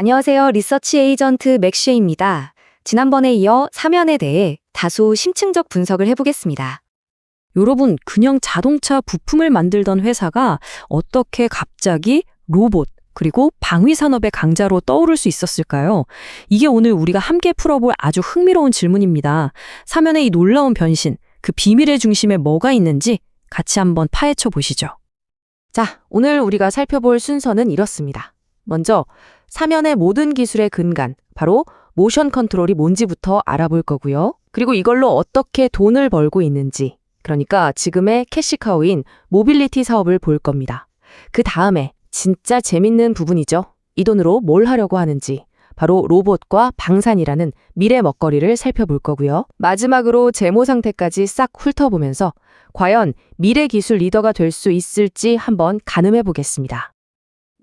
안녕하세요. 리서치 에이전트 맥쉐입니다. 지난번에 이어 사면에 대해 다소 심층적 분석을 해보겠습니다. 여러분, 그냥 자동차 부품을 만들던 회사가 어떻게 갑자기 로봇, 그리고 방위 산업의 강자로 떠오를 수 있었을까요? 이게 오늘 우리가 함께 풀어볼 아주 흥미로운 질문입니다. 사면의 이 놀라운 변신, 그 비밀의 중심에 뭐가 있는지 같이 한번 파헤쳐 보시죠. 자, 오늘 우리가 살펴볼 순서는 이렇습니다. 먼저 사면의 모든 기술의 근간, 바로 모션 컨트롤이 뭔지부터 알아볼 거고요. 그리고 이걸로 어떻게 돈을 벌고 있는지, 그러니까 지금의 캐시카우인 모빌리티 사업을 볼 겁니다. 그 다음에 진짜 재밌는 부분이죠. 이 돈으로 뭘 하려고 하는지, 바로 로봇과 방산이라는 미래 먹거리를 살펴볼 거고요. 마지막으로 재무 상태까지 싹 훑어보면서 과연 미래 기술 리더가 될 수 있을지 한번 가늠해 보겠습니다.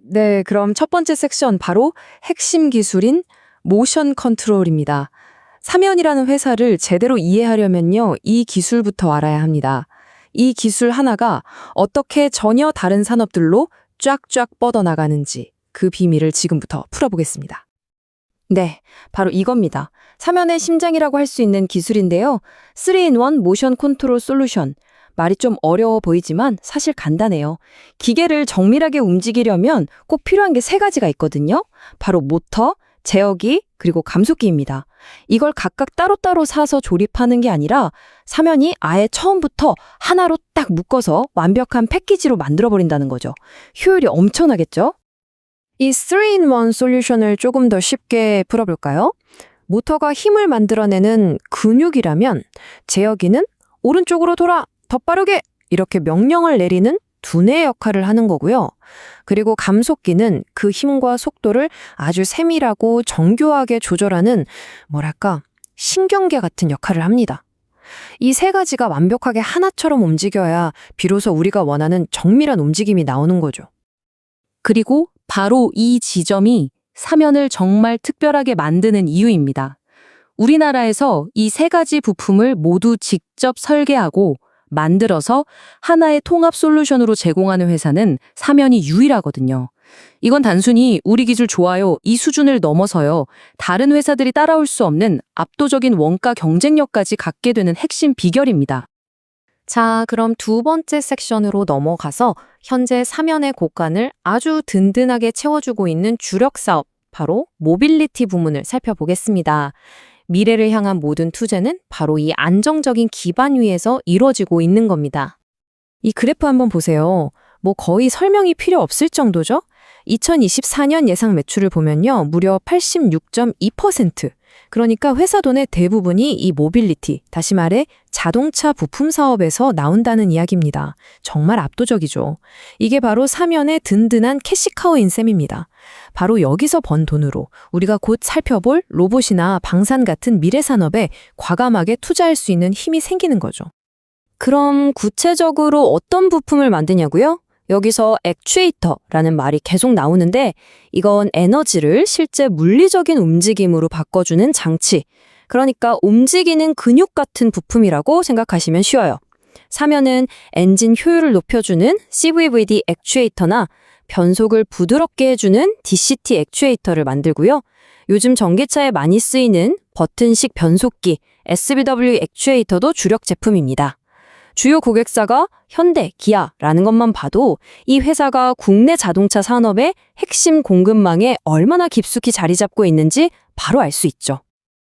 네, 그럼 첫 번째 섹션 바로 핵심 기술인 모션 컨트롤입니다. 사면이라는 회사를 제대로 이해하려면요, 이 기술부터 알아야 합니다. 이 기술 하나가 어떻게 전혀 다른 산업들로 쫙쫙 뻗어나가는지 그 비밀을 지금부터 풀어보겠습니다. 네, 바로 이겁니다. 사면의 심장이라고 할 수 있는 기술인데요. 3in1 모션 컨트롤 솔루션. 말이 좀 어려워 보이지만 사실 간단해요. 기계를 정밀하게 움직이려면 꼭 필요한 게 세 가지가 있거든요. 바로 모터, 제어기, 그리고 감속기입니다. 이걸 각각 따로따로 사서 조립하는 게 아니라 사면이 아예 처음부터 하나로 딱 묶어서 완벽한 패키지로 만들어버린다는 거죠. 효율이 엄청나겠죠? 이 3-in-1 솔루션을 조금 더 쉽게 풀어볼까요? 모터가 힘을 만들어내는 근육이라면 제어기는 오른쪽으로 돌아 더 빠르게 이렇게 명령을 내리는 두뇌 역할을 하는 거고요. 그리고 감속기는 그 힘과 속도를 아주 세밀하고 정교하게 조절하는 뭐랄까 신경계 같은 역할을 합니다. 이 세 가지가 완벽하게 하나처럼 움직여야 비로소 우리가 원하는 정밀한 움직임이 나오는 거죠. 그리고 바로 이 지점이 사면을 정말 특별하게 만드는 이유입니다. 우리나라에서 이 세 가지 부품을 모두 직접 설계하고 만들어서 하나의 통합 솔루션으로 제공하는 회사는 사면이 유일하거든요. 이건 단순히 우리 기술 좋아요 이 수준을 넘어서요. 다른 회사들이 따라올 수 없는 압도적인 원가 경쟁력까지 갖게 되는 핵심 비결입니다. 자, 그럼 두 번째 섹션으로 넘어가서 현재 사면의 곳간을 아주 든든하게 채워주고 있는 주력 사업, 바로 모빌리티 부문을 살펴보겠습니다. 미래를 향한 모든 투자는 바로 이 안정적인 기반 위에서 이루어지고 있는 겁니다. 이 그래프 한번 보세요. 뭐 거의 설명이 필요 없을 정도죠? 2024년 예상 매출을 보면요. 무려 86.2%. 그러니까 회사 돈의 대부분이 이 모빌리티, 다시 말해 자동차 부품 사업에서 나온다는 이야기입니다. 정말 압도적이죠. 이게 바로 사면의 든든한 캐시카우인 셈입니다. 바로 여기서 번 돈으로 우리가 곧 살펴볼 로봇이나 방산 같은 미래 산업에 과감하게 투자할 수 있는 힘이 생기는 거죠. 그럼 구체적으로 어떤 부품을 만드냐고요? 여기서 액추에이터라는 말이 계속 나오는데 이건 에너지를 실제 물리적인 움직임으로 바꿔주는 장치. 그러니까 움직이는 근육 같은 부품이라고 생각하시면 쉬워요. 사면은 엔진 효율을 높여주는 CVVD 액추에이터나 변속을 부드럽게 해주는 DCT 액추에이터를 만들고요. 요즘 전기차에 많이 쓰이는 버튼식 변속기 SBW 액추에이터도 주력 제품입니다. 주요 고객사가 현대, 기아라는 것만 봐도 이 회사가 국내 자동차 산업의 핵심 공급망에 얼마나 깊숙이 자리 잡고 있는지 바로 알 수 있죠.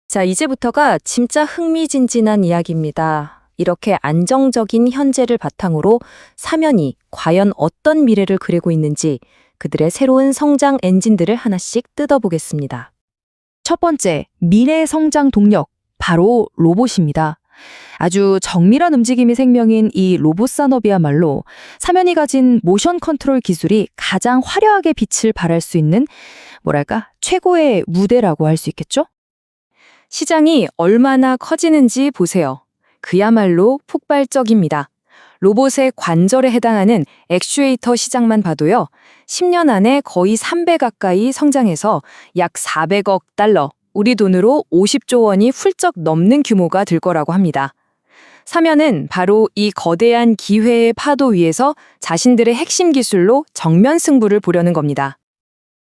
자, 이제부터가 진짜 흥미진진한 이야기입니다. 이렇게 안정적인 현재를 바탕으로 사면이 과연 어떤 미래를 그리고 있는지 그들의 새로운 성장 엔진들을 하나씩 뜯어보겠습니다. 첫 번째, 미래 성장 동력, 바로 로봇입니다. 아주 정밀한 움직임이 생명인 이 로봇 산업이야말로 사면이 가진 모션 컨트롤 기술이 가장 화려하게 빛을 발할 수 있는 뭐랄까 최고의 무대라고 할 수 있겠죠? 시장이 얼마나 커지는지 보세요. 그야말로 폭발적입니다. 로봇의 관절에 해당하는 액슈에이터 시장만 봐도요. 10년 안에 거의 3배 가까이 성장해서 약 400억 달러, 우리 돈으로 50조 원이 훌쩍 넘는 규모가 될 거라고 합니다. 사면은 바로 이 거대한 기회의 파도 위에서 자신들의 핵심 기술로 정면 승부를 보려는 겁니다.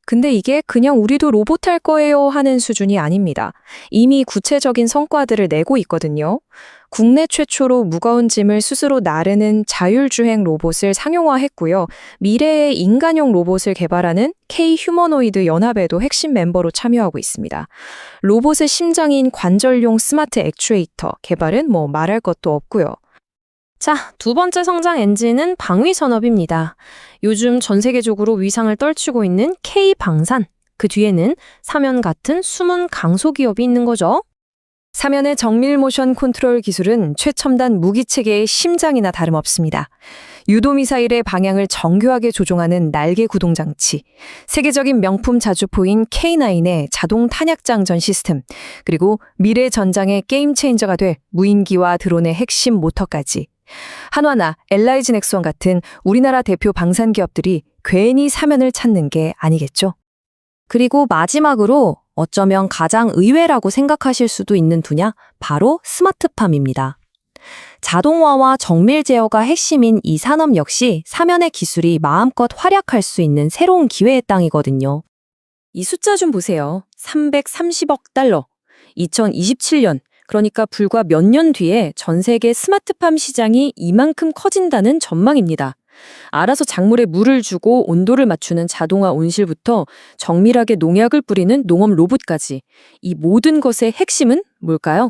근데 이게 그냥 우리도 로봇 할 거예요 하는 수준이 아닙니다. 이미 구체적인 성과들을 내고 있거든요. 국내 최초로 무거운 짐을 스스로 나르는 자율주행 로봇을 상용화했고요. 미래의 인간용 로봇을 개발하는 K-휴머노이드 연합에도 핵심 멤버로 참여하고 있습니다. 로봇의 심장인 관절용 스마트 액추에이터 개발은 뭐 말할 것도 없고요. 자, 두 번째 성장 엔진은 방위 산업입니다. 요즘 전 세계적으로 위상을 떨치고 있는 K방산. 그 뒤에는 사면 같은 숨은 강소 기업이 있는 거죠. 사면의 정밀 모션 컨트롤 기술은 최첨단 무기 체계의 심장이나 다름없습니다. 유도 미사일의 방향을 정교하게 조종하는 날개 구동 장치, 세계적인 명품 자주포인 K9의 자동 탄약 장전 시스템, 그리고 미래 전장의 게임 체인저가 될 무인기와 드론의 핵심 모터까지 한화나 엘라이즈 넥스원 같은 우리나라 대표 방산 기업들이 괜히 사면을 찾는 게 아니겠죠. 그리고 마지막으로 어쩌면 가장 의외라고 생각하실 수도 있는 분야, 바로 스마트팜입니다. 자동화와 정밀 제어가 핵심인 이 산업 역시 사면의 기술이 마음껏 활약할 수 있는 새로운 기회의 땅이거든요. 이 숫자 좀 보세요. 330억 달러. 2027년, 그러니까 불과 몇 년 뒤에 전 세계 스마트팜 시장이 이만큼 커진다는 전망입니다. 알아서 작물에 물을 주고 온도를 맞추는 자동화 온실부터 정밀하게 농약을 뿌리는 농업 로봇까지 이 모든 것의 핵심은 뭘까요?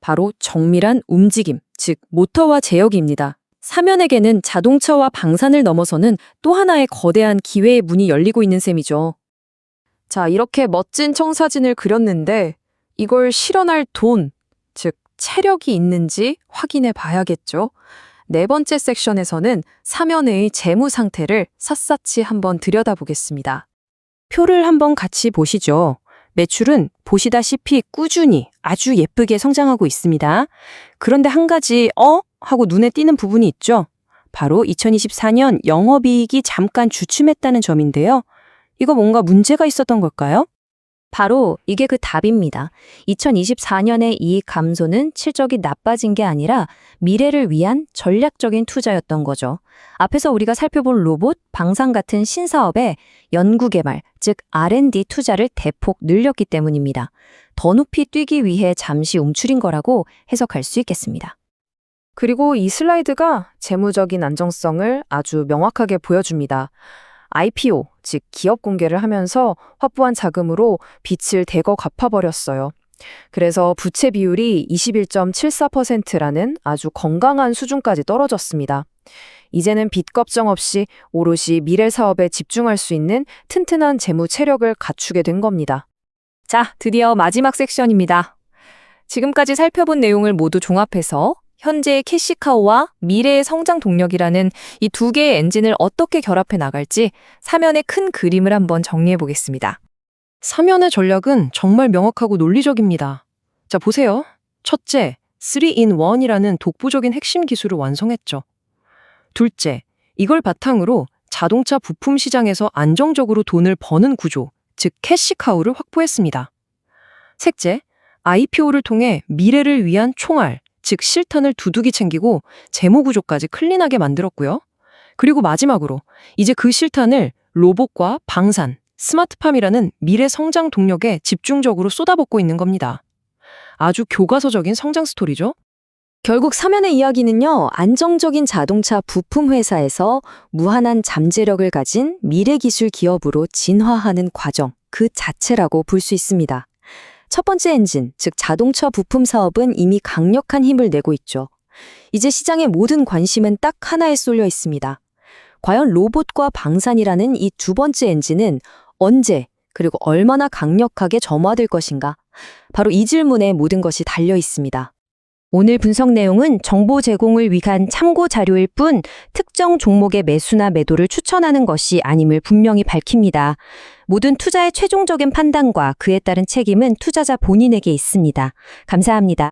바로 정밀한 움직임, 즉 모터와 제어기입니다. 사면에게는 자동차와 방산을 넘어서는 또 하나의 거대한 기회의 문이 열리고 있는 셈이죠. 자, 이렇게 멋진 청사진을 그렸는데 이걸 실현할 돈, 즉 체력이 있는지 확인해 봐야겠죠. 네 번째 섹션에서는 사면의 재무 상태를 샅샅이 한번 들여다보겠습니다. 표를 한번 같이 보시죠. 매출은 보시다시피 꾸준히 아주 예쁘게 성장하고 있습니다. 그런데 한 가지 어? 하고 눈에 띄는 부분이 있죠. 바로 2024년 영업이익이 잠깐 주춤했다는 점인데요. 이거 뭔가 문제가 있었던 걸까요? 바로 이게 그 답입니다. 2024년의 이익 감소는 실적이 나빠진 게 아니라 미래를 위한 전략적인 투자였던 거죠. 앞에서 우리가 살펴본 로봇, 방산 같은 신사업에 연구개발, 즉 R&D 투자를 대폭 늘렸기 때문입니다. 더 높이 뛰기 위해 잠시 움츠린 거라고 해석할 수 있겠습니다. 그리고 이 슬라이드가 재무적인 안정성을 아주 명확하게 보여줍니다. IPO, 즉 기업 공개를 하면서 확보한 자금으로 빚을 대거 갚아버렸어요. 그래서 부채 비율이 21.74%라는 아주 건강한 수준까지 떨어졌습니다. 이제는 빚 걱정 없이 오롯이 미래 사업에 집중할 수 있는 튼튼한 재무 체력을 갖추게 된 겁니다. 자, 드디어 마지막 섹션입니다. 지금까지 살펴본 내용을 모두 종합해서 현재의 캐시카우와 미래의 성장 동력이라는 이 두 개의 엔진을 어떻게 결합해 나갈지 사면의 큰 그림을 한번 정리해 보겠습니다. 사면의 전략은 정말 명확하고 논리적입니다. 자, 보세요. 첫째, 3in1이라는 독보적인 핵심 기술을 완성했죠. 둘째, 이걸 바탕으로 자동차 부품 시장에서 안정적으로 돈을 버는 구조, 즉 캐시카우를 확보했습니다. 셋째, IPO를 통해 미래를 위한 총알, 즉 실탄을 두둑이 챙기고 재무 구조까지 클린하게 만들었고요. 그리고 마지막으로 이제 그 실탄을 로봇과 방산, 스마트팜이라는 미래 성장 동력에 집중적으로 쏟아붓고 있는 겁니다. 아주 교과서적인 성장 스토리죠? 결국 사면의 이야기는요, 안정적인 자동차 부품 회사에서 무한한 잠재력을 가진 미래 기술 기업으로 진화하는 과정 그 자체라고 볼 수 있습니다. 첫 번째 엔진, 즉 자동차 부품 사업은 이미 강력한 힘을 내고 있죠. 이제 시장의 모든 관심은 딱 하나에 쏠려 있습니다. 과연 로봇과 방산이라는 이 두 번째 엔진은 언제 그리고 얼마나 강력하게 점화될 것인가? 바로 이 질문에 모든 것이 달려 있습니다. 오늘 분석 내용은 정보 제공을 위한 참고 자료일 뿐 특정 종목의 매수나 매도를 추천하는 것이 아님을 분명히 밝힙니다. 모든 투자의 최종적인 판단과 그에 따른 책임은 투자자 본인에게 있습니다. 감사합니다.